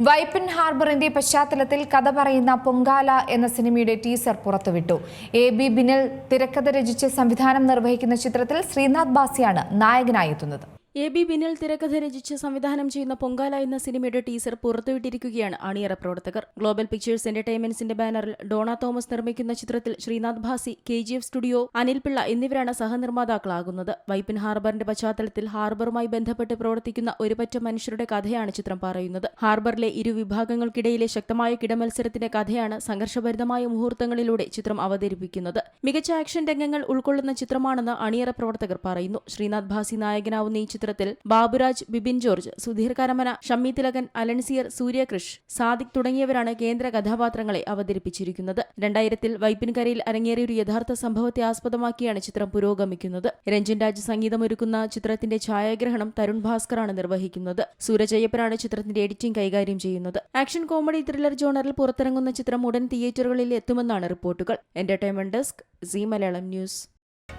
വൈപ്പിൻ ഹാർബറിന്റെ പശ്ചാത്തലത്തിൽ കഥ പറയുന്ന പൊങ്കാല എന്ന സിനിമയുടെ ടീസർ പുറത്തുവിട്ടു. എ ബി ബിനിൽ തിരക്കഥ രചിച്ച് സംവിധാനം നിർവഹിക്കുന്ന ചിത്രത്തിൽ ശ്രീനാഥ് ബാസിയാണ് നായകനായി എത്തുന്നത് എ ബി ബിനിൽ തിരക്കഥ രചിച്ച് സംവിധാനം ചെയ്യുന്ന പൊങ്കാല എന്ന സിനിമയുടെ ടീസർ പുറത്തുവിട്ടിരിക്കുകയാണ് അണിയറ പ്രവർത്തകർ. ഗ്ലോബൽ പിക്ചേഴ്സ് എന്റർടൈൻമെന്റ്സിന്റെ ബാനറിൽ ഡോണ തോമസ് നിർമ്മിക്കുന്ന ചിത്രത്തിൽ Sreenath Bhasi K G F studio Anil Pillai എന്നിവരാണ് സഹനിർമ്മാതാക്കളാകുന്നത്. വൈപ്പിൻ ഹാർബറിന്റെ പശ്ചാത്തലത്തിൽ ഹാർബറുമായി ബന്ധപ്പെട്ട് പ്രവർത്തിക്കുന്ന ഒരുപറ്റ മനുഷ്യരുടെ കഥയാണ് ചിത്രം പറയുന്നത്. ഹാർബറിലെ ഇരു വിഭാഗങ്ങൾക്കിടയിലെ ശക്തമായ കിടമത്സരത്തിന്റെ കഥയാണ് സംഘർഷഭരിതമായ മുഹൂർത്തങ്ങളിലൂടെ ചിത്രം അവതരിപ്പിക്കുന്നത്. മികച്ച ആക്ഷൻ രംഗങ്ങൾ ഉൾക്കൊള്ളുന്ന ചിത്രമാണെന്ന് അണിയറ പ്രവർത്തകർ പറയുന്നു. ശ്രീനാഥ് ഭാസി നായകനാവുന്ന ഈ ചിത്രത്തിൽ ബാബുരാജ് ബിബിൻ ജോർജ് സുധീർ കരമന ഷമ്മി തിലകൻ അലൻസിയർ സൂര്യകൃഷ് സാദിഖ് തുടങ്ങിയവരാണ് കേന്ദ്ര കഥാപാത്രങ്ങളെ അവതരിപ്പിച്ചിരിക്കുന്നത്. രണ്ടായിരത്തിൽ വൈപ്പിൻകരയിൽ അരങ്ങേറിയ ഒരു യഥാർത്ഥ സംഭവത്തെ ആസ്പദമാക്കിയാണ് ചിത്രം പുരോഗമിക്കുന്നത്. രഞ്ജൻ രാജ് സംഗീതമൊരുക്കുന്ന ചിത്രത്തിന്റെ ഛായാഗ്രഹണം തരുൺ ഭാസ്കറാണ് നിർവഹിക്കുന്നത്. സൂരജ് അയ്യപ്പനാണ് ചിത്രത്തിന്റെ എഡിറ്റിംഗ് കൈകാര്യം ചെയ്യുന്നത്. ആക്ഷൻ കോമഡി ത്രില്ലർ ജോണറിൽ പുറത്തിറങ്ങുന്ന ചിത്രം ഉടൻ തിയേറ്ററുകളിൽ എത്തുമെന്നാണ് റിപ്പോർട്ടുകൾ. Entertainment desk Zee Malayalam news.